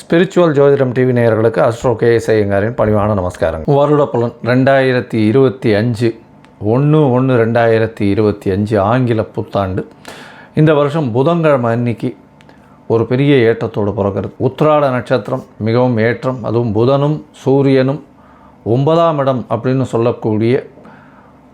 Spiritual ஜோதிடம் TV நேயர்களுக்கு astro K ஐயங்காரின் பணிவான நமஸ்காரம் வருட புலன் ரெண்டாயிரத்தி இருபத்தி அஞ்சு ஒன்று ஒன்று ரெண்டாயிரத்தி இருபத்தி அஞ்சு ஆங்கில புத்தாண்டு. இந்த வருஷம் புதன்கிழமை அன்னைக்கு ஒரு பெரிய ஏற்றத்தோடு பிறக்கிறது. உத்ராட நட்சத்திரம் மிகவும் ஏற்றம் அதுவும் புதனும் சூரியனும் ஒன்பதாம் இடம் அப்படின்னு சொல்லக்கூடிய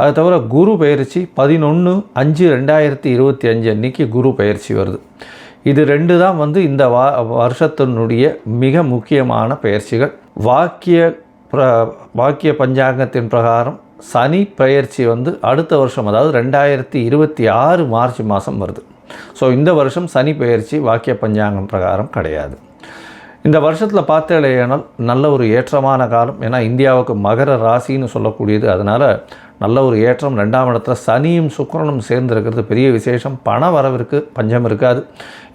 அது தவிர குரு பயிற்சி பதினொன்று அஞ்சு ரெண்டாயிரத்தி இருபத்தி அஞ்சு அன்னைக்கு குரு பயிற்சி வருது. இது ரெண்டு தான் வந்து இந்த வா வருஷத்தினுடைய மிக முக்கியமான பயிற்சிகள். வாக்கிய பிர வாக்கிய பஞ்சாங்கத்தின் பிரகாரம் சனி பயிற்சி வந்து அடுத்த வருஷம் அதாவது ரெண்டாயிரத்தி இருபத்தி ஆறு மார்ச் மாதம் வருது. ஸோ இந்த வருஷம் சனி பயிற்சி வாக்கிய பஞ்சாங்கம் பிரகாரம் கிடையாது. இந்த வருஷத்தில் பார்த்தேனால் நல்ல ஒரு ஏற்றமான காலம். ஏன்னா இந்தியாவுக்கு மகர ராசின்னு சொல்லக்கூடியது. அதனால் நல்ல ஒரு ஏற்றம். ரெண்டாம் இடத்துல சனியும் சுக்கரனும் சேர்ந்து இருக்கிறது பெரிய விசேஷம். பண வரவிற்கு பஞ்சம் இருக்காது.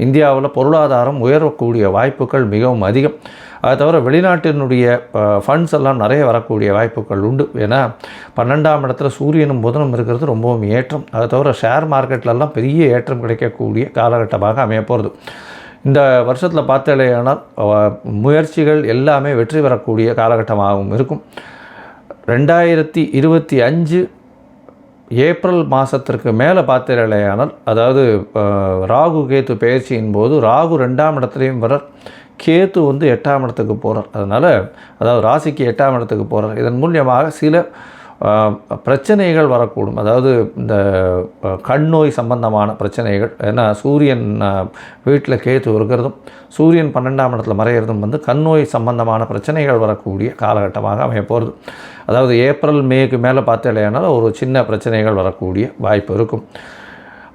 இந்தியாவில் பொருளாதாரம் உயரக்கூடிய வாய்ப்புகள் மிகவும் அதிகம். அது தவிர வெளிநாட்டினுடைய ஃபண்ட்ஸ் எல்லாம் நிறைய வரக்கூடிய வாய்ப்புகள் உண்டு. ஏன்னா பன்னெண்டாம் இடத்துல சூரியனும் புதனும் இருக்கிறது ரொம்பவும் ஏற்றம். அது தவிர ஷேர் மார்க்கெட்லலாம் பெரிய ஏற்றம் கிடைக்கக்கூடிய காலகட்டமாக அமைய போகிறது இந்த வருஷத்தில் பார்த்தாலேயானால் முயற்சிகள் எல்லாமே வெற்றி பெறக்கூடிய காலகட்டமாகவும் இருக்கும். ரெண்டாயிரத்தி இருபத்தி அஞ்சு ஏப்ரல் மாதத்திற்கு மேலே பார்த்தீர்களேயானால் அதாவது ராகு கேத்து பயிற்சியின் போது ராகு ரெண்டாம் இடத்துலையும் வரார் கேத்து வந்து எட்டாம் இடத்துக்கு போகிறார் அதனால் அதாவது ராசிக்கு எட்டாம் இடத்துக்கு போகிறார் இதன் மூலியமாக சில பிரச்சனைகள் வரக்கூடும். அதாவது இந்த அஹ், கண் நோய் சம்பந்தமான பிரச்சனைகள் ஏன்னா சூரியன் வீட்டில் கேத்து இருக்கிறதும் சூரியன் பன்னெண்டாம் இடத்துல மறையிறதும் வந்து கண் நோய் சம்பந்தமான பிரச்சனைகள் வரக்கூடிய காலகட்டமாக அமைய போகிறது அதாவது ஏப்ரல் மேக்கு மேலே பார்த்தேனால் ஒரு சின்ன பிரச்சனைகள் வரக்கூடிய வாய்ப்பு இருக்கும்.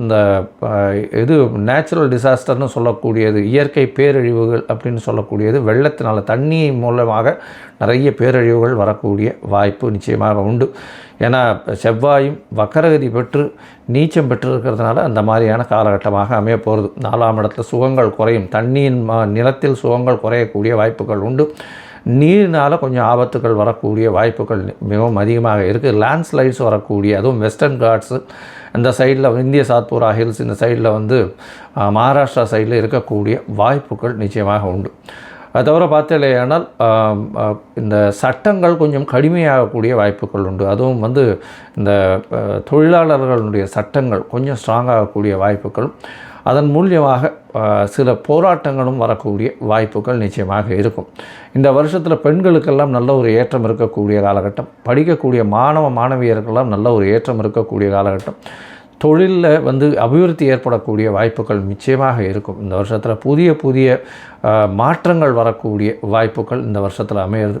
இந்த இது நேச்சுரல் டிசாஸ்டர்னு சொல்லக்கூடியது இயற்கை பேரழிவுகள் அப்படின்னு சொல்லக்கூடியது வெள்ளத்தினால் தண்ணி மூலமாக நிறைய பேரழிவுகள் வரக்கூடிய வாய்ப்பு நிச்சயமாக உண்டு. ஏன்னா செவ்வாயும் வக்கரகதி பெற்று நீச்சம் பெற்று இருக்கிறதுனால அந்த மாதிரியான காலகட்டமாக அமைய போகிறது நாலாம் இடத்துல சுகங்கள் குறையும். தண்ணியின் நிலத்தில் சுகங்கள் குறையக்கூடிய வாய்ப்புகள் உண்டு. நீரினால் கொஞ்சம் ஆபத்துகள் வரக்கூடிய வாய்ப்புகள் மிகவும் அதிகமாக இருக்குது லேண்ட்ஸ்லைட்ஸ் வரக்கூடிய அதுவும் வெஸ்டர்ன் காட்ஸு இந்த சைடில் இந்திய சாத்பூரா ஹில்ஸ் இந்த சைடில் வந்து மகாராஷ்டிரா சைடில் இருக்கக்கூடிய வாய்ப்புகள் நிச்சயமாக உண்டு. அது தவிர பார்த்தேனால் இந்த சட்டங்கள் கொஞ்சம் கடுமையாகக்கூடிய வாய்ப்புகள் உண்டு. அதுவும் வந்து இந்த தொழிலாளர்களுடைய சட்டங்கள் கொஞ்சம் ஸ்ட்ராங்காகக்கூடிய வாய்ப்புகளும் அதன் மூலியமாக சில போராட்டங்களும் வரக்கூடிய வாய்ப்புகள் நிச்சயமாக இருக்கும். இந்த வருஷத்தில் பெண்களுக்கெல்லாம் நல்ல ஒரு ஏற்றம் இருக்கக்கூடிய காலகட்டம். படிக்கக்கூடிய மாணவ மாணவியருக்கெல்லாம் நல்ல ஒரு ஏற்றம் இருக்கக்கூடிய காலகட்டம். தொழிலில் வந்து அபிவிருத்தி ஏற்படக்கூடிய வாய்ப்புகள் நிச்சயமாக இருக்கும். இந்த வருஷத்தில் புதிய புதிய மாற்றங்கள் வரக்கூடிய வாய்ப்புகள் இந்த வருஷத்தில் அமையிறது.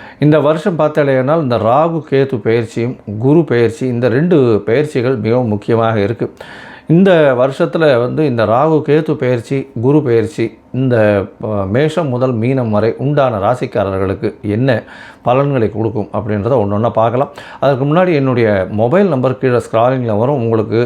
இந்த வருஷம் பார்த்தாலேனால் இந்த ராகு கேது பயிற்சியும் குரு பயிற்சி இந்த ரெண்டு பயிற்சிகள் மிகவும் முக்கியமாக இருக்குது இந்த வருஷத்தில் வந்து இந்த ராகு கேது பயிற்சி குரு பயிற்சி இந்த மேஷம் முதல் மீனம் வரை உண்டான ராசிக்காரர்களுக்கு என்ன பலன்களை கொடுக்கும் அப்படின்றத ஒன்று ஒன்றா பார்க்கலாம். அதற்கு முன்னாடி என்னுடைய மொபைல் நம்பர் கீழே ஸ்க்ராலிங்கில் வரும். உங்களுக்கு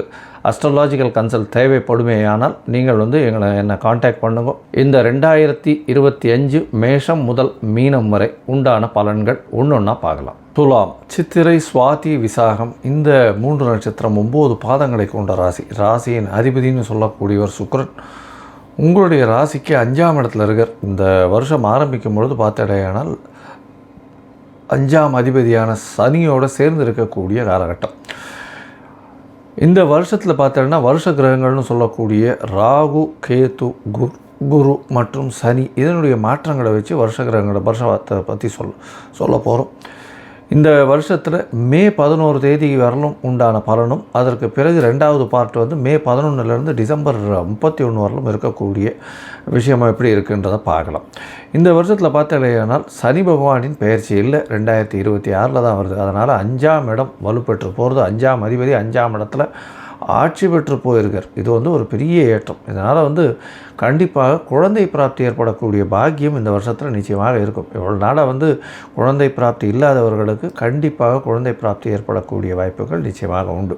அஸ்ட்ராலாஜிக்கல் கன்சல்ட் தேவைப்படுமேயானால் நீங்கள் வந்து எங்களை என்னை காண்டாக்ட் பண்ணுங்க. இந்த ரெண்டாயிரத்தி இருபத்தி அஞ்சு மேஷம் முதல் மீனம் வரை உண்டான பலன்கள் ஒன்று ஒன்றா பார்க்கலாம். துலாம் சித்திரை சுவாதி விசாகம் இந்த மூன்று நட்சத்திரம் ஒம்பது பாதங்களை கொண்ட ராசி. ராசியின் அதிபதினு சொல்லக்கூடியவர் சுக்ரன் உங்களுடைய ராசிக்கு அஞ்சாம் இடத்துல இருக்கிற இந்த வருஷம் ஆரம்பிக்கும் பொழுது பார்த்தடையானால் அஞ்சாம் அதிபதியான சனியோடு சேர்ந்து இருக்கக்கூடிய காலகட்டம். இந்த வருஷத்தில் பார்த்தோன்னா வருஷ கிரகங்கள்னு சொல்லக்கூடிய ராகு கேத்து குர் குரு மற்றும் சனி இதனுடைய மாற்றங்களை வச்சு வருஷ கிரகங்களோட வருஷத்தை பற்றி சொல் சொல்ல போகிறோம் இந்த வருஷத்தில் மே பதினோரு தேதி வரலும் உண்டான பலனும் அதற்கு பிறகு ரெண்டாவது பார்ட் வந்து மே பதினொன்றுலேருந்து டிசம்பர் முப்பத்தி ஒன்று வரலும் இருக்கக்கூடிய விஷயம் எப்படி இருக்குன்றதை பார்க்கலாம். இந்த வருஷத்தில் பார்த்தாலேயானால் சனி பகவானின் பயிற்சி இல்லை ரெண்டாயிரத்தி இருபத்தி ஆறில் தான் வருது. அதனால் அஞ்சாம் இடம் வலுப்பெற்று போகிறது அஞ்சாம் அதிபதி அஞ்சாம் இடத்துல ஆட்சி பெற்று போயிருக்கார். இது வந்து ஒரு பெரிய ஏற்றம். இதனால் வந்து கண்டிப்பாக குழந்தை பிராப்தி ஏற்படக்கூடிய பாக்கியம் இந்த வருஷத்தில் நிச்சயமாக இருக்கும். இவ்வளோ நாளாக வந்து குழந்தை பிராப்தி இல்லாதவர்களுக்கு கண்டிப்பாக குழந்தை பிராப்தி ஏற்படக்கூடிய வாய்ப்புகள் நிச்சயமாக உண்டு.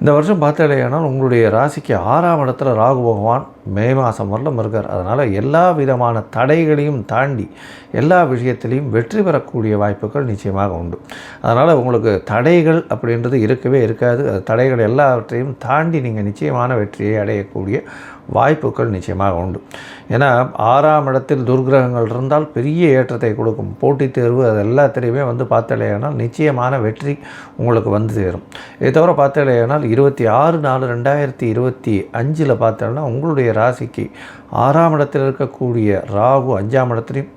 இந்த வருஷம் பார்த்தாலேயானால் உங்களுடைய ராசிக்கு ஆறாம் இடத்துல ராகு பகவான் மே மாதம் வரலும் இருக்கார் அதனால் எல்லா விதமான தடைகளையும் தாண்டி எல்லா விஷயத்திலையும் வெற்றி பெறக்கூடிய வாய்ப்புகள் நிச்சயமாக உண்டு. அதனால் உங்களுக்கு தடைகள் அப்படின்றது இருக்கவே இருக்காது. அது தடைகள் எல்லாவற்றையும் தாண்டி நீங்கள் நிச்சயமான வெற்றியை அடையக்கூடிய வாய்ப்புகள் நிச்சயமாக உண்டு. ஏன்னா ஆறாம் இடத்தில் துர்கிரகங்கள் இருந்தால் பெரிய ஏற்றத்தை கொடுக்கும். போட்டித் தேர்வு அது எல்லாத்திலையுமே வந்து பார்த்தலையானால் நிச்சயமான வெற்றி உங்களுக்கு வந்து சேரும். இதை தவிர பார்த்தலையானால் இருபத்தி ஆறு நாலு ரெண்டாயிரத்தி இருபத்தி அஞ்சில் பார்த்தோன்னா உங்களுடைய ராசிக்கு ஆறாம் இடத்தில் இருக்கக்கூடிய ராகு அஞ்சாம் இடத்துலையும்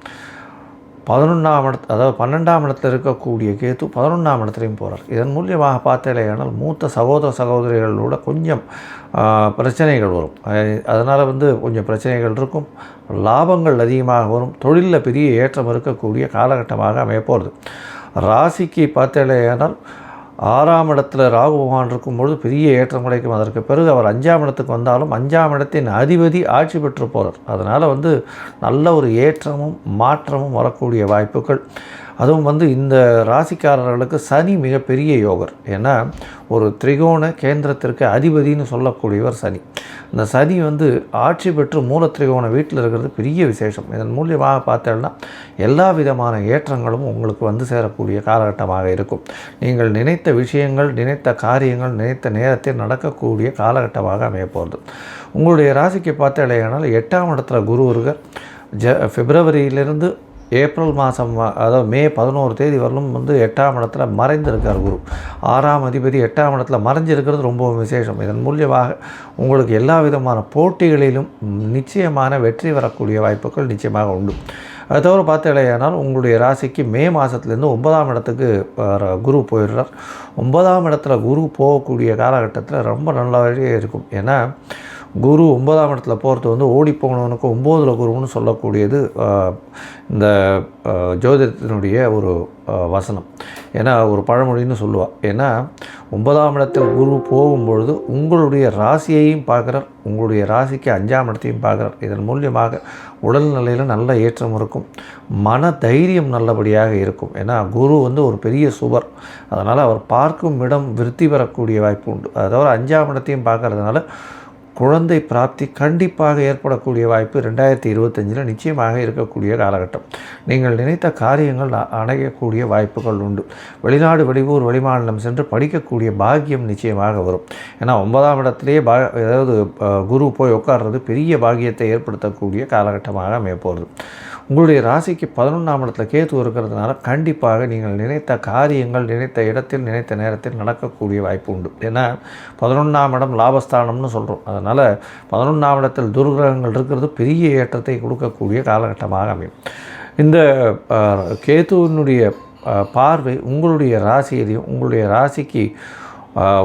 பதினொன்றாம் இடத்து அதாவது பன்னெண்டாம் இடத்துல இருக்கக்கூடிய கேத்து பதினொன்றாம் இடத்துலையும் போகிறார் இதன் மூலியமாக பார்த்தலையானால் மூத்த சகோதர சகோதரிகளோட கொஞ்சம் பிரச்சனைகள் வரும். அதனால் வந்து கொஞ்சம் பிரச்சனைகள் இருக்கும். லாபங்கள் அதிகமாக வரும். தொழிலில் பெரிய ஏற்றம் இருக்கக்கூடிய காலகட்டமாக அமையப்போகிறது ராசிக்கு பார்த்தலையானால் ஆறாம் இடத்துல ராகு பகவான் இருக்கும்பொழுது பெரிய ஏற்றம் கிடைக்கும். அதற்கு பிறகு அவர் அஞ்சாம் இடத்துக்கு வந்தாலும் அஞ்சாம் இடத்தின் அதிபதி ஆட்சி பெற்று போகிறார் அதனால் வந்து நல்ல ஒரு ஏற்றமும் மாற்றமும் வரக்கூடிய வாய்ப்புகள். அதுவும் வந்து இந்த ராசிக்காரர்களுக்கு சனி மிகப்பெரிய யோகர். ஏன்னா ஒரு திரிகோண கேந்திரத்திற்கு அதிபதின்னு சொல்லக்கூடியவர் சனி. இந்த சனி வந்து ஆட்சி பெற்று மூல திரிகோண வீட்டில் இருக்கிறது பெரிய விசேஷம். இதன் மூலியமாக பார்த்தோம்னா எல்லா விதமான ஏற்றங்களும் உங்களுக்கு வந்து சேரக்கூடிய காலகட்டமாக இருக்கும். நீங்கள் நினைத்த விஷயங்கள் நினைத்த காரியங்கள் நினைத்த நேரத்தில் நடக்கக்கூடிய காலகட்டமாக அமையப்போகிறது உங்களுடைய ராசிக்கு பார்த்தாலேயானால் எட்டாம் இடத்துல குரு இருக்க ஜ பிப்ரவரியிலிருந்து ஏப்ரல் மாதம் அதாவது மே பதினோரு தேதி வரலும் வந்து எட்டாம் இடத்துல மறைந்திருக்கார் குரு. ஆறாம் அதிபதி எட்டாம் இடத்துல மறைஞ்சிருக்கிறது ரொம்ப விசேஷம். இதன் மூலியமாக உங்களுக்கு எல்லா விதமான போட்டிகளிலும் நிச்சயமான வெற்றி வரக்கூடிய வாய்ப்புகள் நிச்சயமாக உண்டு. அது தவிர பார்த்தீங்களேனால் உங்களுடைய ராசிக்கு மே மாதத்துலேருந்து ஒன்பதாம் இடத்துக்கு குரு போயிடுறார். ஒன்பதாம் இடத்துல குரு போகக்கூடிய காலகட்டத்தில் ரொம்ப நல்லாவே இருக்கும். ஏன்னா குரு ஒன்பதாம் இடத்துல போகிறது வந்து ஓடி போனவனுக்கு ஒம்போதில் குருன்னு சொல்லக்கூடியது இந்த ஜோதிடத்தினுடைய ஒரு வசனம். ஏன்னா ஒரு பழமொழின்னு சொல்லுவாள் ஏன்னா ஒன்பதாம் இடத்தில் குரு போகும்பொழுது உங்களுடைய ராசியையும் பார்க்குறார் உங்களுடைய ராசிக்கு அஞ்சாம் இடத்தையும் பார்க்குறார். இதன் மூலியமாக உடல்நிலையில் நல்ல ஏற்றம் இருக்கும் மன தைரியம் நல்லபடியாக இருக்கும். ஏன்னா குரு வந்து ஒரு பெரிய சுவர். அதனால் அவர் பார்க்கும் இடம் விருத்தி பெறக்கூடிய வாய்ப்பு உண்டு. அதாவது அஞ்சாம் இடத்தையும் பார்க்கறதுனால குழந்தை பிராப்தி கண்டிப்பாக ஏற்படக்கூடிய வாய்ப்பு ரெண்டாயிரத்தி இருபத்தஞ்சில் நிச்சயமாக இருக்கக்கூடிய காலகட்டம். நீங்கள் நினைத்த காரியங்கள் அணையக்கூடிய வாய்ப்புகள் உண்டு. வெளிநாடு வெளியூர் வெளிமாநிலம் சென்று படிக்கக்கூடிய பாக்கியம் நிச்சயமாக வரும். ஏன்னா ஒன்பதாம் இடத்திலேயே பா ஏதாவது குரு போய் உட்கார்றது பெரிய பாக்கியத்தை ஏற்படுத்தக்கூடிய காலகட்டமாக அமைய போகிறது உங்களுடைய ராசிக்கு பதினொன்றாம் இடத்துல கேத்து இருக்கிறதுனால கண்டிப்பாக நீங்கள் நினைத்த காரியங்கள் நினைத்த இடத்தில் நினைத்த நேரத்தில் நடக்கக்கூடிய வாய்ப்பு உண்டு. ஏன்னா பதினொன்றாம் இடம் லாபஸ்தானம்னு சொல்கிறோம் அதனால் பதினொன்றாம் இடத்தில் துர்கிரகங்கள் இருக்கிறது பெரிய ஏற்றத்தை கொடுக்கக்கூடிய காலகட்டமாக அமையும். இந்த கேத்துவினுடைய கேதுவினுடைய பார்வை உங்களுடைய ராசியிலையும் உங்களுடைய ராசிக்கு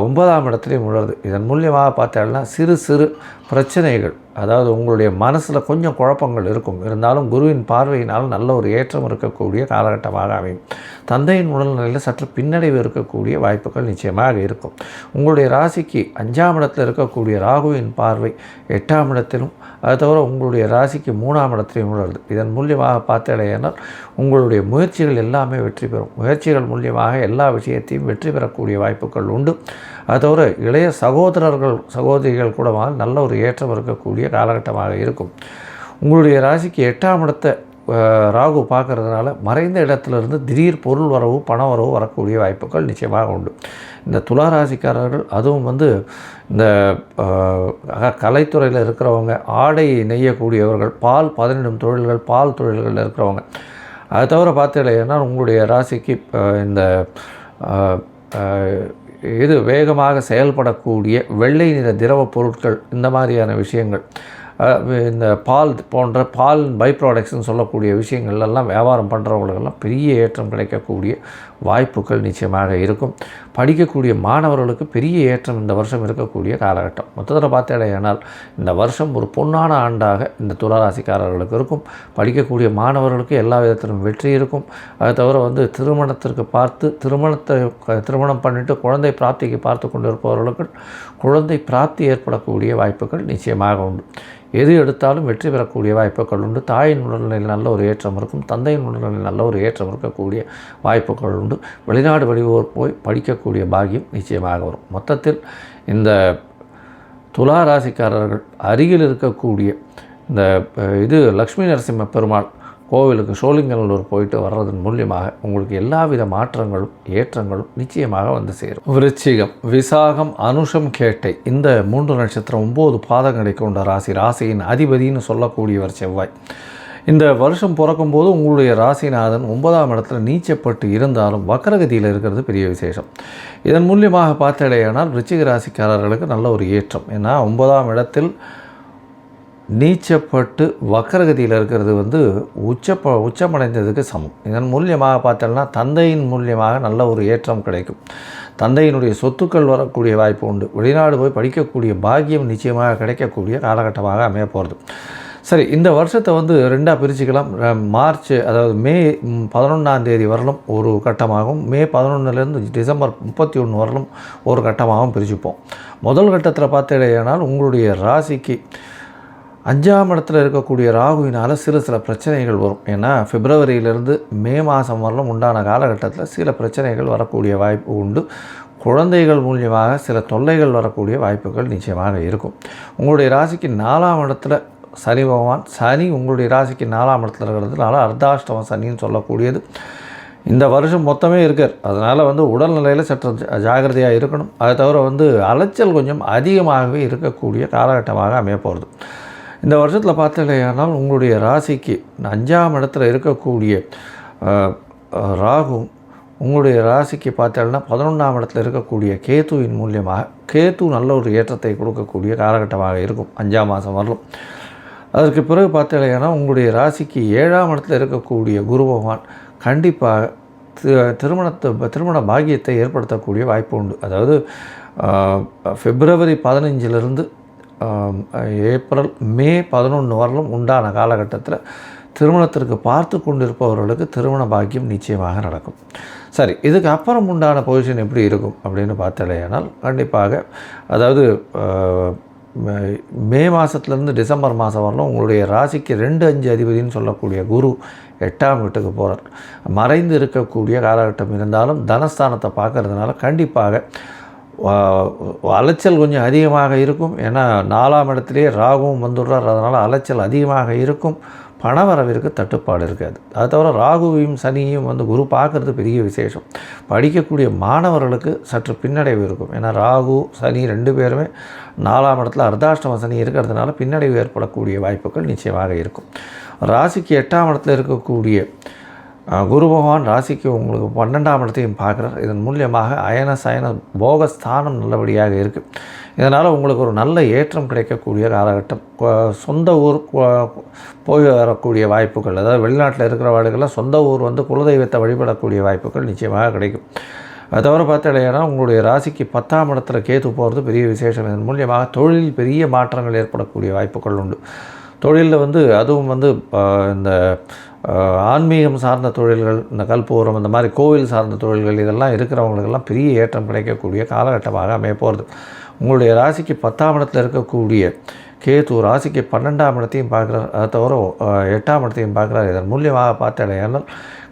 ஒன்பதாம் இடத்துலையும் உணருது இதன் மூலியமாக பார்த்தாலும் சிறு சிறு பிரச்சனைகள் அதாவது உங்களுடைய மனசில் கொஞ்சம் குழப்பங்கள் இருக்கும். இருந்தாலும் குருவின் பார்வையினால் நல்ல ஒரு ஏற்றம் இருக்கக்கூடிய காலகட்டமாக அமையும். தந்தையின் உடல்நிலையில் சற்று பின்னடைவு இருக்கக்கூடிய வாய்ப்புகள் நிச்சயமாக இருக்கும். உங்களுடைய ராசிக்கு அஞ்சாம் இடத்தில் இருக்கக்கூடிய ராகுவின் பார்வை எட்டாம் இடத்திலும் அது தவிர உங்களுடைய ராசிக்கு மூணாம் இடத்திலையும் உள்ளது. இதன் மூலியமாக பார்த்தடையினால் உங்களுடைய முயற்சிகள் எல்லாமே வெற்றி பெறும். முயற்சிகள் மூலியமாக எல்லா விஷயத்தையும் வெற்றி பெறக்கூடிய வாய்ப்புகள் உண்டு. அது தவிர இளைய சகோதரர்கள் சகோதரிகள் கூட நல்ல ஒரு ஏற்றம் இருக்கக்கூடிய காலகட்டமாக இருக்கும். உங்களுடைய ராசிக்கு எட்டாம் இடத்தை ராகு பார்க்கறதுனால மறைந்த இடத்துலேருந்து திடீர் பொருள் வரவு பண வரவு வரக்கூடிய வாய்ப்புகள் நிச்சயமாக உண்டு. இந்த துலா ராசிக்காரர்கள் அதுவும் வந்து இந்த கலைத்துறையில் இருக்கிறவங்க ஆடை நெய்யக்கூடியவர்கள் பால் பதனிடும் தொழில்கள் பால் தொழில்களில் இருக்கிறவங்க. அது தவிர பார்த்தீங்கன்னா உங்களுடைய ராசிக்கு இந்த இது வேகமாக செயல்படக்கூடிய வெள்ளை நிற திரவ பொருட்கள் இந்த மாதிரியான விஷயங்கள். இந்த பால் போன்ற பால் பை ப்ராடக்ட்ஸ்னு சொல்லக்கூடிய விஷயங்கள்லாம் வியாபாரம் பண்ணுறவங்களுக்கெல்லாம் பெரிய ஏற்றம் கிடைக்கக்கூடிய வாய்ப்புகள் நிச்சயமாக இருக்கும். படிக்கக்கூடிய மாணவர்களுக்கு பெரிய ஏற்றம் இந்த வருஷம் இருக்கக்கூடிய காலகட்டம். மொத்தத்தில் பார்த்தேடையானால் இந்த வருஷம் ஒரு பொன்னான ஆண்டாக இந்த துளாராசிக்காரர்களுக்கு இருக்கும். படிக்கக்கூடிய மாணவர்களுக்கு எல்லா விதத்திலும் வெற்றி இருக்கும். அதை தவிர வந்து திருமணத்திற்கு பார்த்து திருமணத்தை திருமணம் பண்ணிட்டு குழந்தை பிராப்திக்கு பார்த்து கொண்டிருப்பவர்களுக்கு குழந்தை பிராப்தி ஏற்படக்கூடிய வாய்ப்புகள் நிச்சயமாக உண்டு. எது எடுத்தாலும் வெற்றி பெறக்கூடிய வாய்ப்புகள் உண்டு. தாயின் உடல்நிலையில் நல்ல ஒரு ஏற்றம் இருக்கும். தந்தையின் உடல்நிலையில் நல்ல ஒரு ஏற்றம் இருக்கக்கூடிய வாய்ப்புகள் உண்டு. வெளிநாடு வெளியூர் போய் படிக்கக்கூடிய பாகியம் நிச்சயமாக வரும். மொத்தத்தில் இந்த துலா ராசிக்காரர்கள் அருகில் இருக்கக்கூடிய இந்த இது லக்ஷ்மி நரசிம்ம பெருமாள் கோவிலுக்கு சோழிங்கநல்லூர் போயிட்டு வர்றதன் மூலியமாக உங்களுக்கு எல்லாவித மாற்றங்களும் ஏற்றங்களும் நிச்சயமாக வந்து சேரும். விருச்சிகம் விசாகம் அனுஷம் கேட்டை இந்த மூன்று நட்சத்திரம் ஒம்பது பாதங்களை கொண்ட ராசி ராசியின் அதிபதின்னு சொல்லக்கூடியவர் செவ்வாய். இந்த வருஷம் பிறக்கும்போது உங்களுடைய ராசிநாதன் ஒன்பதாம் இடத்துல நீச்சப்பட்டு இருந்தாலும் வக்கரகதியில் இருக்கிறது பெரிய விசேஷம். இதன் மூலியமாக பார்த்தடையானால் விருச்சிக ராசிக்காரர்களுக்கு நல்ல ஒரு ஏற்றம். ஏன்னா ஒன்பதாம் இடத்தில் நீச்சப்பட்டு வக்கரகதியில் இருக்கிறது வந்து உச்சப்ப உச்சமடைந்ததுக்கு சமம். இதன் மூலியமாக பார்த்தோம்னா தந்தையின் மூலியமாக நல்ல ஒரு ஏற்றம் கிடைக்கும். தந்தையினுடைய சொத்துக்கள் வரக்கூடிய வாய்ப்பு உண்டு. வெளிநாடு போய் படிக்கக்கூடிய பாக்கியம் நிச்சயமாக கிடைக்கக்கூடிய காலகட்டமாக அமைய போகிறது சரி இந்த வருஷத்தை வந்து ரெண்டாக பிரிச்சுக்கலாம். மார்ச் அதாவது மே பதினொன்றாம் தேதி வரலும் ஒரு கட்டமாகவும் மே பதினொன்றுலேருந்து டிசம்பர் முப்பத்தி ஒன்று வரலும் ஒரு கட்டமாகவும் பிரிச்சுப்போம். முதல் கட்டத்தில் பார்த்தீங்கன்னா உங்களுடைய ராசிக்கு அஞ்சாம் இடத்துல இருக்கக்கூடிய ராகுவினால் சில சில பிரச்சனைகள் வரும். ஏன்னா பிப்ரவரியிலிருந்து மே மாதம் வரலும் உண்டான காலகட்டத்தில் சில பிரச்சனைகள் வரக்கூடிய வாய்ப்பு உண்டு. குழந்தைகள் மூலியமாக சில தொல்லைகள் வரக்கூடிய வாய்ப்புகள் நிச்சயமாக இருக்கும். உங்களுடைய ராசிக்கு நாலாம் இடத்துல சனி பகவான் சனி உங்களுடைய ராசிக்கு நாலாம் இடத்துல இருக்கிறதுனால அர்த்தாஷ்டமம் சனின்னு சொல்லக்கூடியது. இந்த வருஷம் மொத்தமே இருக்கார். அதனால் வந்து உடல்நிலையில் சற்று ஜாகிரதையாக ஜாக்கிரதையாக இருக்கணும். அதை தவிர வந்து அலைச்சல் கொஞ்சம் அதிகமாகவே இருக்கக்கூடிய காலகட்டமாக அமைய போகிறது இந்த வருஷத்தில் பார்த்தீங்கன்னா உங்களுடைய ராசிக்கு அஞ்சாம் இடத்துல இருக்கக்கூடிய ராகும் உங்களுடைய ராசிக்கு பார்த்தீங்கன்னா பதினொன்றாம் இடத்துல இருக்கக்கூடிய கேத்துவின் மூலியமாக கேத்து நல்ல ஒரு ஏற்றத்தை கொடுக்கக்கூடிய காலகட்டமாக இருக்கும். அஞ்சாம் மாதம் வரலும். அதற்கு பிறகு பார்த்தீங்கன்னா உங்களுடைய ராசிக்கு ஏழாம் இடத்துல இருக்கக்கூடிய குரு பகவான் கண்டிப்பாக திருமணத்தை திருமண பாகியத்தை ஏற்படுத்தக்கூடிய வாய்ப்பு உண்டு. அதாவது பிப்ரவரி பதினஞ்சிலிருந்து ஏப்ரல் மே பதினொன்று வரலும் உண்டான காலகட்டத்தில் திருமணத்திற்கு பார்த்து கொண்டிருப்பவர்களுக்கு திருமண பாக்கியம் நிச்சயமாக நடக்கும். சரி இதுக்கு அப்புறம் உண்டான பொசிஷன் எப்படி இருக்கும் அப்படின்னு பார்த்தலையானால் கண்டிப்பாக அதாவது மே- மே மாதத்துலேருந்து டிசம்பர் மாதம் வரலும் உங்களுடைய ராசிக்கு ரெண்டு அஞ்சு அதிபதினு சொல்லக்கூடிய குரு எட்டாம் வீட்டுக்கு போகிறார் மறைந்து இருக்கக்கூடிய காலகட்டம் இருந்தாலும் தனஸ்தானத்தை பார்க்கறதுனால கண்டிப்பாக அலைச்சல் கொஞ்சம் அதிகமாக இருக்கும். ஏன்னா நாலாம் இடத்துலேயே ராகுவும் வந்துடுறார். அதனால் அலைச்சல் அதிகமாக இருக்கும். பணவரவிற்கு தட்டுப்பாடு இருக்காது. அது தவிர ராகுவையும் சனியும் வந்து குரு பார்க்குறது பெரிய விசேஷம். படிக்கக்கூடிய மாணவர்களுக்கு சற்று பின்னடைவு இருக்கும். ஏன்னா ராகு சனி ரெண்டு பேருமே நாலாம் இடத்துல அர்த்தாஷ்டம சனி இருக்கிறதுனால பின்னடைவு ஏற்படக்கூடிய வாய்ப்புகள் நிச்சயமாக இருக்கும். ராசிக்கு எட்டாம் இடத்துல இருக்கக்கூடிய குரு பகவான் ராசிக்கு உங்களுக்கு பன்னெண்டாம் இடத்தையும் பார்க்குறார். இதன் மூலியமாக அயன சயன போகஸ்தானம் நல்லபடியாக இருக்குது இதனால் உங்களுக்கு ஒரு நல்ல ஏற்றம் கிடைக்கக்கூடிய காலகட்டம். சொந்த ஊர் போய் வரக்கூடிய வாய்ப்புகள் அதாவது வெளிநாட்டில் இருக்கிறவர்களுக்கெல்லாம் சொந்த ஊர் வந்து குலதெய்வத்தை வழிபடக்கூடிய வாய்ப்புகள் நிச்சயமாக கிடைக்கும். அது தவிர பார்த்தாலேனா உங்களுடைய ராசிக்கு பத்தாம் இடத்துல கேத்து போகிறது பெரிய விசேஷம். இதன் மூலியமாக தொழிலில் பெரிய மாற்றங்கள் ஏற்படக்கூடிய வாய்ப்புகள் உண்டு. தொழிலில் வந்து அதுவும் வந்து இந்த ஆன்மீகம் சார்ந்த தொழில்கள் இந்த கல்பூரம் இந்த மாதிரி கோவில் சார்ந்த தொழில்கள் இதெல்லாம் இருக்கிறவங்களுக்கெல்லாம் பெரிய ஏற்றம் கிடைக்கக்கூடிய காலகட்டமாக அமைய போகிறது உங்களுடைய ராசிக்கு பத்தாம் இடத்துல இருக்கக்கூடிய கேது ராசிக்கு பன்னெண்டாம் இடத்தையும் பார்க்குறார். அதை தவிர எட்டாம் இடத்தையும் பார்க்குறார். இதன் மூலியமாக பார்த்தாலேயானால்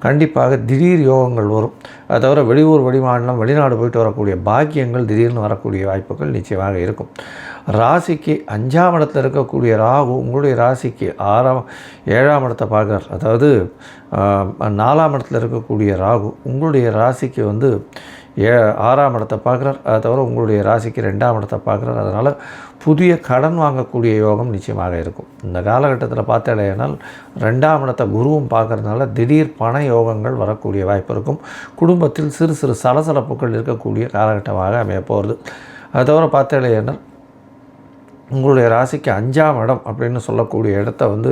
கண்டிப்பாக திடீர் யோகங்கள் வரும். அதை தவிர வெளியூர் வெளிமாநிலம் வெளிநாடு போயிட்டு வரக்கூடிய பாக்கியங்கள் திடீர்னு வரக்கூடிய வாய்ப்புகள் நிச்சயமாக இருக்கும். ராசிக்கு அஞ்சாம் இடத்துல இருக்கக்கூடிய ராகு உங்களுடைய ராசிக்கு ஆறாம் ஏழாம் இடத்தை பார்க்குறார். அதாவது நாலாம் இடத்துல இருக்கக்கூடிய ராகு உங்களுடைய ராசிக்கு வந்து ஏ ஆறாம் இடத்தை பார்க்குறார். அதை தவிர உங்களுடைய ராசிக்கு ரெண்டாம் இடத்தை பார்க்குறார். அதனால் புதிய கடன் வாங்கக்கூடிய யோகம் நிச்சயமாக இருக்கும். இந்த காலகட்டத்தில் பார்த்தாலேனால் ரெண்டாம் இடத்தை குருவும் பார்க்குறதுனால திடீர் பண யோகங்கள் வரக்கூடிய வாய்ப்பு இருக்கும். குடும்பத்தில் சிறு சிறு சலசலப்புகள் இருக்கக்கூடிய காலகட்டமாக அமைய போகிறது அது தவிர பார்த்தாலேனால் உங்களுடைய ராசிக்கு அஞ்சாம் இடம் அப்படின்னு சொல்லக்கூடிய இடத்த வந்து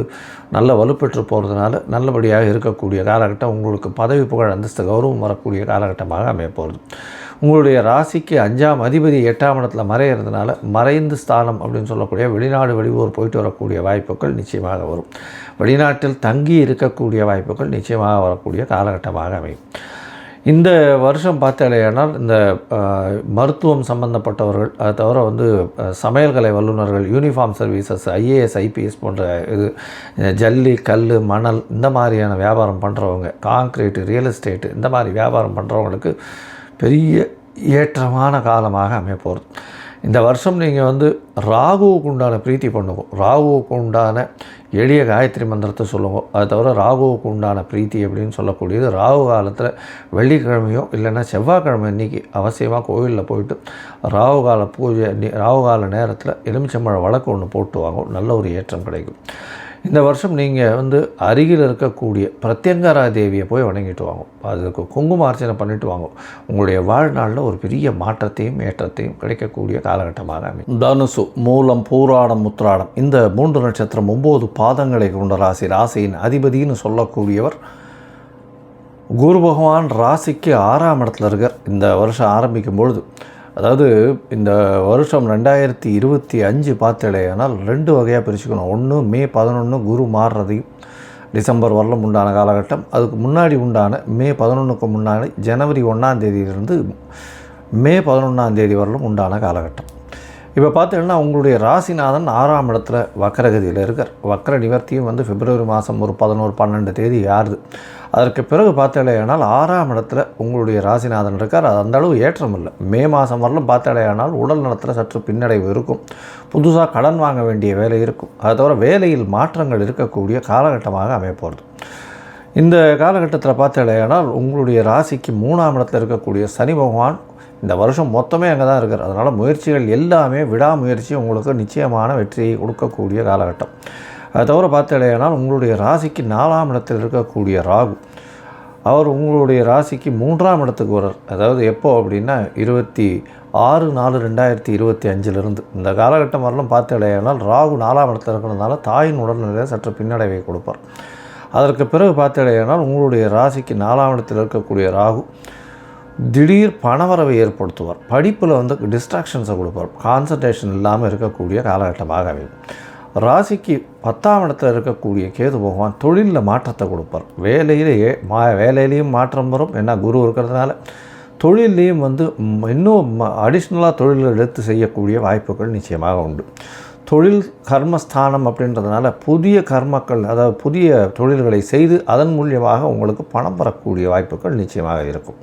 நல்ல வலுப்பெற்று போகிறதுனால நல்லபடியாக இருக்கக்கூடிய காலகட்டம் உங்களுக்கு பதவி புகழ் அந்தஸ்து கௌரவம் வரக்கூடிய காலகட்டமாக அமைய போகிறது உங்களுடைய ராசிக்கு அஞ்சாம் அதிபதி எட்டாம் இடத்துல மறையிறதுனால மறைந்து ஸ்தானம் அப்படின்னு சொல்லக்கூடிய வெளிநாடு வெளியூர் போயிட்டு வரக்கூடிய வாய்ப்புகள் நிச்சயமாக வரும். வெளிநாட்டில் தங்கி இருக்கக்கூடிய வாய்ப்புகள் நிச்சயமாக வரக்கூடிய காலகட்டமாக அமையும். இந்த வருஷம் பார்த்தாலேயானால் இந்த மருத்துவம் சம்பந்தப்பட்டவர்கள் அது தவிர வந்து சமையல்கலை வல்லுநர்கள் யூனிஃபார்ம் சர்வீசஸ் ஐஏஎஸ் ஐபிஎஸ் போன்ற இது ஜல்லி கல் மணல் இந்த மாதிரியான வியாபாரம் பண்ணுறவங்க காங்க்ரீட் ரியல் எஸ்டேட்டு இந்த மாதிரி வியாபாரம் பண்ணுறவங்களுக்கு பெரிய ஏற்றமான காலமாக அமைய போகிறது இந்த வருஷம் நீங்கள் வந்து ராகுவுக்கு உண்டான பிரீத்தி பண்ணுவோம் ராகுவுக்கு உண்டான எளிய காயத்ரி மந்திரத்தை சொல்லுவோம் அதை தவிர ராகுவுக்கு உண்டான பிரீத்தி அப்படின்னு சொல்லக்கூடியது ராகு காலத்தில் வெள்ளிக்கிழமையோ இல்லைன்னா செவ்வாய்க்கிழமை இன்றைக்கி அவசியமாக கோவிலில் போயிட்டு ராகு கால பூஜை ராகு கால நேரத்தில் எலுமிச்சம்பழ வழக்கு ஒன்று போட்டு வாங்கும் நல்ல ஒரு ஏற்றம் கிடைக்கும். இந்த வருஷம் நீங்கள் வந்து அருகில் இருக்கக்கூடிய பிரத்யங்கரா தேவியை போய் வணங்கிட்டு வாங்க. அதுக்கு குங்கும அர்ச்சனை பண்ணிட்டு வாங்க. உங்களுடைய வாழ்நாளில் ஒரு பெரிய மாற்றத்தையும் ஏற்றத்தையும் கிடைக்கக்கூடிய காலகட்டமாக அமையும். தனுசு மூலம் பூராடம் முத்ராடம். இந்த மூன்று நட்சத்திரம் ஒம்பது பாதங்களை கொண்ட ராசி ராசியின் அதிபதின்னு சொல்லக்கூடியவர் குரு பகவான் ராசிக்கு ஆறாம் இடத்துல இருக்கார். இந்த வருஷம் ஆரம்பிக்கும் பொழுது அதாவது இந்த வருஷம் ரெண்டாயிரத்தி இருபத்தி அஞ்சு பார்த்தடையானால் ரெண்டு வகையாக பிரிச்சுக்கணும். ஒன்று மே பதினொன்று குரு மாறுறதையும் டிசம்பர் வரலும் உண்டான காலகட்டம். அதுக்கு முன்னாடி உண்டான மே பதினொன்றுக்கு முன்னாடி ஜனவரி ஒன்றாம் தேதியிலிருந்து மே பதினொன்றாம் தேதி வரலும் உண்டான காலகட்டம். இப்போ பார்த்தீங்கன்னா உங்களுடைய ராசிநாதன் ஆறாம் இடத்துல வக்கரகதியில் இருக்கார். வக்கர நிவர்த்தியும் வந்து பிப்ரவரி மாதம் ஒரு பதினோரு பன்னெண்டு தேதி ஆறுது. அதற்கு பிறகு பார்த்தாலேயானால் ஆறாம் இடத்துல உங்களுடைய ராசிநாதன் இருக்கார். அது அந்த அளவு ஏற்றம் இல்லை மே மாதம் வரலும் பார்த்தாலேயானால் உடல் நலத்தில் சற்று பின்னடைவு இருக்கும். புதுசாக கடன் வாங்க வேண்டிய வேலை இருக்கும். அது தவிர வேலையில் மாற்றங்கள் இருக்கக்கூடிய காலகட்டமாக அமையப்போகிறது இந்த காலகட்டத்தில் பார்த்தாலேயானால் உங்களுடைய ராசிக்கு மூணாம் இடத்துல இருக்கக்கூடிய சனி பகவான் இந்த வருஷம் மொத்தமே அங்கே தான் இருக்கார். அதனால் முயற்சிகள் எல்லாமே விடாமுயற்சி உங்களுக்கு நிச்சயமான வெற்றியை கொடுக்கக்கூடிய காலகட்டம். அது தவிர பார்த்தாலேயானால் உங்களுடைய ராசிக்கு நாலாம் இடத்தில் இருக்கக்கூடிய ராகு அவர் உங்களுடைய ராசிக்கு மூன்றாம் இடத்துக்கு வர்றார். அதாவது எப்போ அப்படின்னா இருபத்தி ஆறு நாலு ரெண்டாயிரத்தி இருபத்தி அஞ்சிலிருந்து. இந்த காலகட்டம் வரலும் பார்த்தாலேயானால் ராகு நாலாம் இடத்துல இருக்கிறதுனால தாயின் உடல்நிலையை சற்று பின்னடைவை கொடுப்பார். அதற்கு பிறகு பார்த்தாலேயானால் உங்களுடைய ராசிக்கு நாலாம் இடத்தில் இருக்கக்கூடிய ராகு திடீர் பணவரவை ஏற்படுத்துவார். படிப்பில் வந்து டிஸ்ட்ராக்ஷன்ஸை கொடுப்பார். கான்சன்ட்ரேஷன் இல்லாமல் இருக்கக்கூடிய காலகட்டமாக அமையும் ராசிக்கு பத்தாம் இடத்துல இருக்கக்கூடிய கேது பகவான் தொழிலில் மாற்றத்தை கொடுப்பார். வேலையிலேயே மா வேலையிலையும் மாற்றம் வரும். ஏன்னா குரு இருக்கிறதுனால தொழிலையும் வந்து இன்னும் அடிஷ்னலாக தொழில்கள் எடுத்து செய்யக்கூடிய வாய்ப்புகள் நிச்சயமாக உண்டு. தொழில் கர்மஸ்தானம் அப்படின்றதுனால புதிய கர்மக்கள் அதாவது புதிய தொழில்களை செய்து அதன் மூலியமாக உங்களுக்கு பணம் பெறக்கூடிய வாய்ப்புகள் நிச்சயமாக இருக்கும்.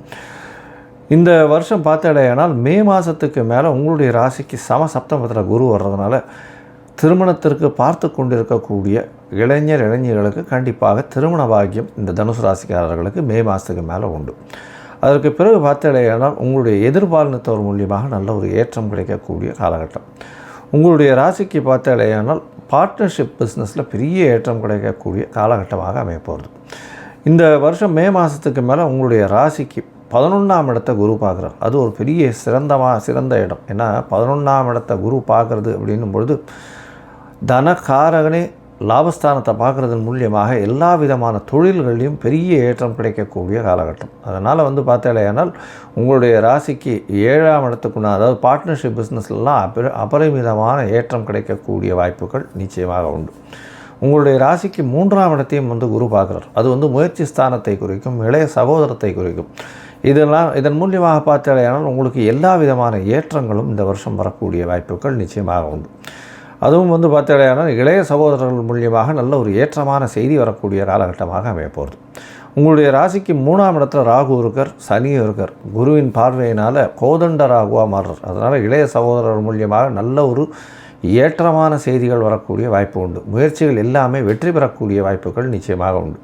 இந்த வருஷம் பார்த்தடையானால் மே மாதத்துக்கு மேலே உங்களுடைய ராசிக்கு சம சப்தமத்தில் குரு வர்றதுனால திருமணத்திற்கு பார்த்து கொண்டிருக்கக்கூடிய இளைஞர் இளைஞர்களுக்கு கண்டிப்பாக திருமண பாக்கியம் இந்த தனுசு ராசிக்காரர்களுக்கு மே மாதத்துக்கு மேலே உண்டு. அதற்கு பிறகு பார்த்தடையானால் உங்களுடைய எதிர்பாலினத்தவர் மூலியமாக நல்ல ஒரு ஏற்றம் கிடைக்கக்கூடிய காலகட்டம். உங்களுடைய ராசிக்கு பார்த்தடையானால் பார்ட்னர்ஷிப் பிஸ்னஸில் பெரிய ஏற்றம் கிடைக்கக்கூடிய காலகட்டமாக அமையப்போகிறது. இந்த வருஷம் மே மாதத்துக்கு மேலே உங்களுடைய ராசிக்கு பதினொன்றாம் இடத்த குரு பார்க்குறார். அது ஒரு பெரிய சிறந்தமாக சிறந்த இடம். ஏன்னா பதினொன்றாம் இடத்த குரு பார்க்குறது அப்படின்னும் பொழுது தனகாரகனே லாபஸ்தானத்தை பார்க்குறதன் மூலியமாக எல்லா விதமான தொழில்களையும் பெரிய ஏற்றம் கிடைக்கக்கூடிய காலகட்டம். அதனால் வந்து பார்த்தாலேயானால் உங்களுடைய ராசிக்கு ஏழாம் இடத்துக்குன்னா அதாவது பார்ட்னர்ஷிப் பிஸ்னஸ்லாம் அபரி அபரிமிதமான ஏற்றம் கிடைக்கக்கூடிய வாய்ப்புகள் நிச்சயமாக உண்டு. உங்களுடைய ராசிக்கு மூன்றாம் இடத்தையும் வந்து குரு பார்க்குறார். அது வந்து முயற்சி ஸ்தானத்தை குறிக்கும் இளைய சகோதரத்தை குறிக்கும். இதெல்லாம் இதன் மூலியமாக பார்த்தாலேயானால் உங்களுக்கு எல்லா விதமான ஏற்றங்களும் இந்த வருஷம் வரக்கூடிய வாய்ப்புகள் நிச்சயமாக உண்டு. அதுவும் வந்து பார்த்தாலேயானால் இளைய சகோதரர்கள் மூலியமாக நல்ல ஒரு ஏற்றமான செய்தி வரக்கூடிய காலகட்டமாக அமையப்போகிறது உங்களுடைய ராசிக்கு மூணாம் இடத்துல ராகு இருக்கார் சனி இருக்கார். குருவின் பார்வையினால் கோதண்ட ராகுவாக மாறுறார். அதனால் இளைய சகோதரர் மூலியமாக நல்ல ஒரு ஏற்றமான செய்திகள் வரக்கூடிய வாய்ப்பு உண்டு. முயற்சிகள் எல்லாமே வெற்றி பெறக்கூடிய வாய்ப்புகள் நிச்சயமாக உண்டு.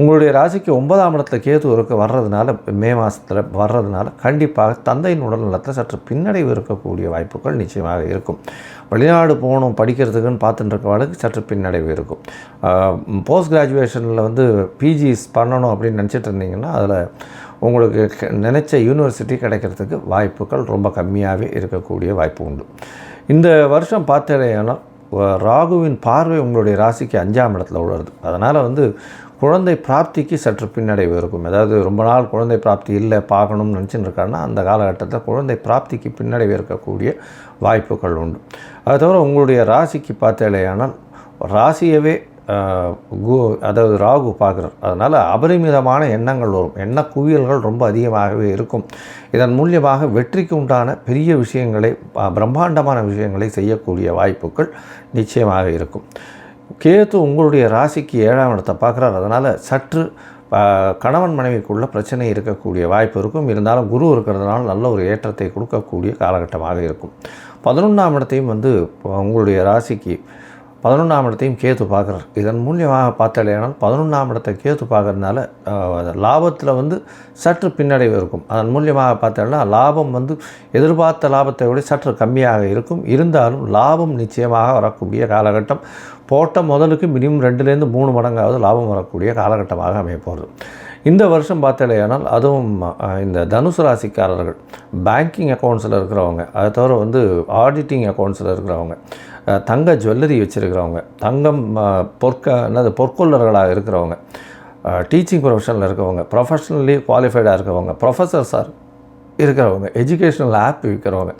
உங்களுடைய ராசிக்கு ஒன்பதாம் இடத்துல கேது இருக்க வர்றதுனால மே மாதத்தில் வர்றதுனால கண்டிப்பாக தந்தையின் உடல்நலத்தில் சற்று பின்னடைவு இருக்கக்கூடிய வாய்ப்புகள் நிச்சயமாக இருக்கும். வெளிநாடு போகணும் படிக்கிறதுக்குன்னு பார்த்துட்டு இருக்கவளுக்கு சற்று பின்னடைவு இருக்கும். போஸ்ட் கிராஜுவேஷனில் வந்து பிஜிஸ் பண்ணணும் அப்படின்னு நினச்சிட்டு இருந்தீங்கன்னா அதில் உங்களுக்கு நினச்ச யூனிவர்சிட்டி கிடைக்கிறதுக்கு வாய்ப்புகள் ரொம்ப கம்மியாகவே இருக்கக்கூடிய வாய்ப்பு உண்டு. இந்த வருஷம் பார்த்தேனால் ராகுவின் பார்வை உங்களுடைய ராசிக்கு அஞ்சாம் இடத்துல உள்ளது அதனால் வந்து குழந்தை பிராப்திக்கு சற்று பின்னடைவு இருக்கும். அதாவது ரொம்ப நாள் குழந்தை பிராப்தி இல்லை பார்க்கணும்னு நினச்சின்னு இருக்காருன்னா அந்த காலகட்டத்தில் குழந்தை பிராப்திக்கு பின்னடைவு இருக்கக்கூடிய வாய்ப்புகள் உண்டு. அது தவிர உங்களுடைய ராசிக்கு பார்த்தேலையானால் ராசியவே கு அதாவது ராகு பார்க்குறார். அதனால் அபரிமிதமான எண்ணங்கள் வரும். எண்ண குவியல்கள் ரொம்ப அதிகமாகவே இருக்கும். இதன் மூலியமாக வெற்றிக்கு உண்டான பெரிய விஷயங்களை பிரம்மாண்டமான விஷயங்களை செய்யக்கூடிய வாய்ப்புகள் நிச்சயமாக இருக்கும். கேத்து உங்களுடைய ராசிக்கு ஏழாம் இடத்தை பார்க்குறாரு. அதனால் சற்று கணவன் மனைவிக்குள்ள பிரச்சனை இருக்கக்கூடிய வாய்ப்பு இருக்கும். இருந்தாலும் குரு இருக்கிறதுனால நல்ல ஒரு ஏற்றத்தை கொடுக்கக்கூடிய காலகட்டமாக இருக்கும். பதினொன்றாம் இடத்தையும் வந்து உங்களுடைய ராசிக்கு பதினொன்றாம் இடத்தையும் கேத்து பார்க்குறார். இதன் மூலியமாக பார்த்தாலேனால் பதினொன்றாம் இடத்தை கேத்து பார்க்குறதுனால லாபத்தில் வந்து சற்று பின்னடைவு இருக்கும். அதன் மூலியமாக பார்த்தோம்னா லாபம் வந்து எதிர்பார்த்த லாபத்தை விட சற்று கம்மியாக இருக்கும். இருந்தாலும் லாபம் நிச்சயமாக வரக்கூடிய காலகட்டம் போட்ட முதலுக்கு மினிமம் ரெண்டுலேருந்து மூணு மடங்காவது லாபம் வரக்கூடிய காலகட்டமாக அமையப்போகிறது இந்த வருஷம் பார்த்தாலேயானால் அதுவும் இந்த தனுசு ராசிக்காரர்கள் பேங்கிங் அக்கௌண்ட்ஸில் இருக்கிறவங்க அதை தவிர வந்து ஆடிட்டிங் அக்கௌண்ட்ஸில் இருக்கிறவங்க தங்க ஜுவல்லரி வச்சுருக்கிறவங்க தங்கம் பொற்க என்னது பொற்கொள்ளர்களாக இருக்கிறவங்க டீச்சிங் ப்ரொஃபஷனில் இருக்கிறவங்க ப்ரொஃபஷ்னலி குவாலிஃபைடாக இருக்கிறவங்க ப்ரொஃபஸர்ஸாக இருக்கிறவங்க எஜுகேஷ்னல் ஆப் விற்கிறவங்க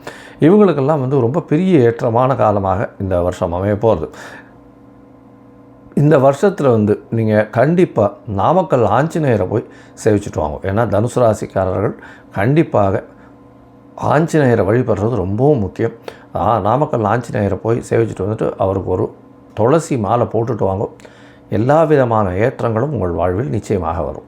இவங்களுக்கெல்லாம் வந்து ரொம்ப பெரிய ஏற்றமான காலமாக இந்த வருஷம் அமைய போகிறது இந்த வருஷத்தில் வந்து நீங்கள் கண்டிப்பாக நாமக்கல் ஆஞ்சநேயரை போய் சேவிச்சுட்டு வாங்க. ஏன்னா தனுசு ராசிக்காரர்கள் கண்டிப்பாக ஆஞ்சநேயரை வழிபடுறது ரொம்பவும் முக்கியம். நாமக்கல் ஆஞ்சநேயரை போய் சேவிச்சுட்டு வந்துட்டு அவருக்கு ஒரு துளசி மாலை போட்டுட்டு வாங்க. எல்லா விதமான ஏற்றங்களும் உங்கள் வாழ்வில் நிச்சயமாக வரும்.